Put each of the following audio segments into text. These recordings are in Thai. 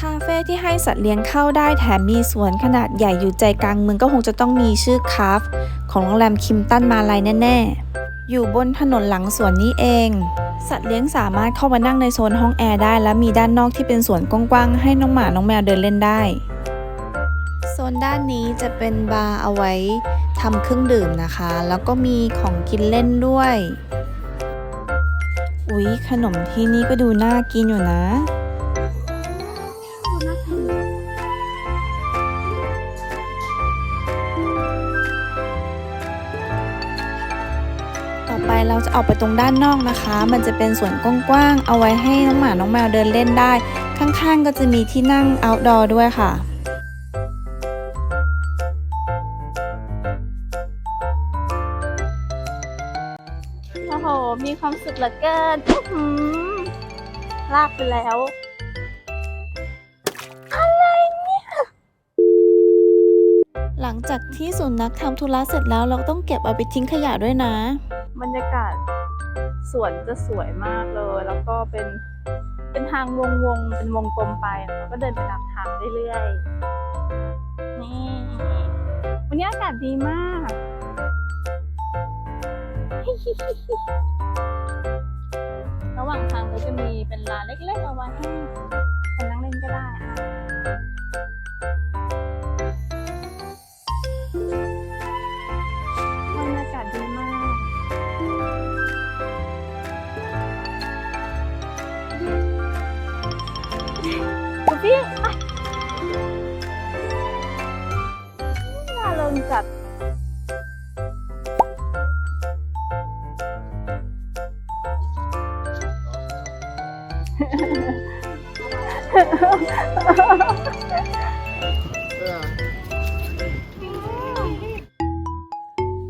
คาเฟ่ที่ให้สัตว์เลี้ยงเข้าได้แถมมีสวนขนาดใหญ่อยู่ใจกลางเมืองก็คงจะต้องมีชื่อคาฟของโรงแรมคิมตันมาลายแน่ๆ อยู่บนถนนหลังสวนนี้เอง สัตว์เลี้ยงสามารถเข้ามานั่งในโซนห้องแอร์ได้ และมีด้านนอกที่เป็นสวนกว้างๆ ให้น้องหมาน้องแมวเดินเล่นได้ โซนด้านนี้จะเป็นบาร์เอาไว้ทำเครื่องดื่มนะคะ แล้วก็มีของกินเล่นด้วย อุ๊ย ขนมที่นี่ก็ดูน่ากินอยู่นะ อไปเราจะออกไปตรงด้านนอกนะคะ มันจะเป็นสวนกว้างๆ เอาไว้ให้น้องหมา น้องแมวเดินเล่นได้ ข้างๆ ก็จะมีที่นั่ง outdoor ด้วยค่ะโอ้โห มีความสุขเหลือเกินอื้อหือลากไปแล้วหลังจากที่สุนัขทำธุระเสร็จแล้วเราต้องเก็บเอาไปทิ้งขยะด้วยนะ บรรยากาศสวนจะสวยมากเลย แล้วก็เป็นเป็นทางวงวงๆเป็นวงกลมไปแล้วก็เดินไปตามทางเรื่อยๆนี่วันนี้อากาศดีมากระหว่างทางก็จะมีเป็นร้านเล็กๆเอาไว้ให้ พี่อะน่าลงจัด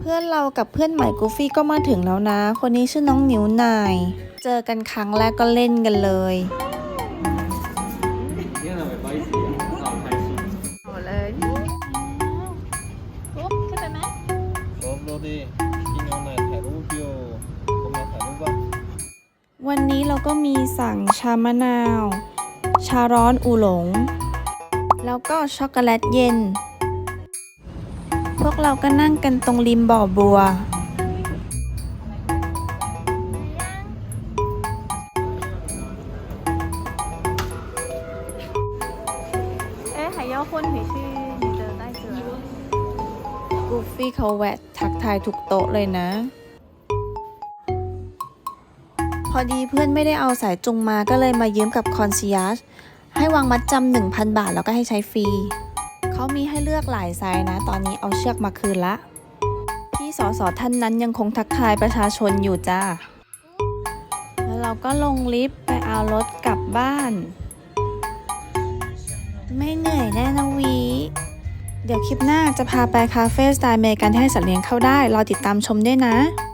เพื่อนเรากับเพื่อนใหม่กูฟี่ก็มาถึงแล้วนะ คนนี้ชื่อน้องนิ้วนาย เจอกันครั้งแรกก็เล่นกันเลย 好，落地，今牛奶ถ่ายรูปอยู่ผมมาถ่ายรูปบ้าง วันนี้เราก็มีสั่งชามะนาว ชาร้อนอูหลง แล้วก็ช็อกโกแลตเย็น พวกเราก็นั่งกันตรงริมบ่อบัว เอ๊ะ海妖婚回去你的袋子了 อ。 กูฟี่เขาแวะทักทายทุกโต๊ะเลยนะ พอดีเพื่อนไม่ได้เอาสายจุงมาก็เลยมายืมกับคอนซิยาชให้วางมัดจำ1,000บาทแล้วก็ให้ใช้ฟรีเขามีให้เลือกหลายไซส์นะ ตอนนี้เอาเชือกมาคืนละ พี่สอสอท่านนั้นยังคงทักทายประชาชนอยู่จ้าแล้วเราก็ลงลิฟต์ไปเอารถกลับบ้าน ไม่เหนื่อยแน่นะวี เดี๋ยวคลิปหน้าจะพาไปคาเฟ่สไตล์เมริกันที่ให้สัตว์เลี้ยงเข้าได้ รอติดตามชมด้วยนะ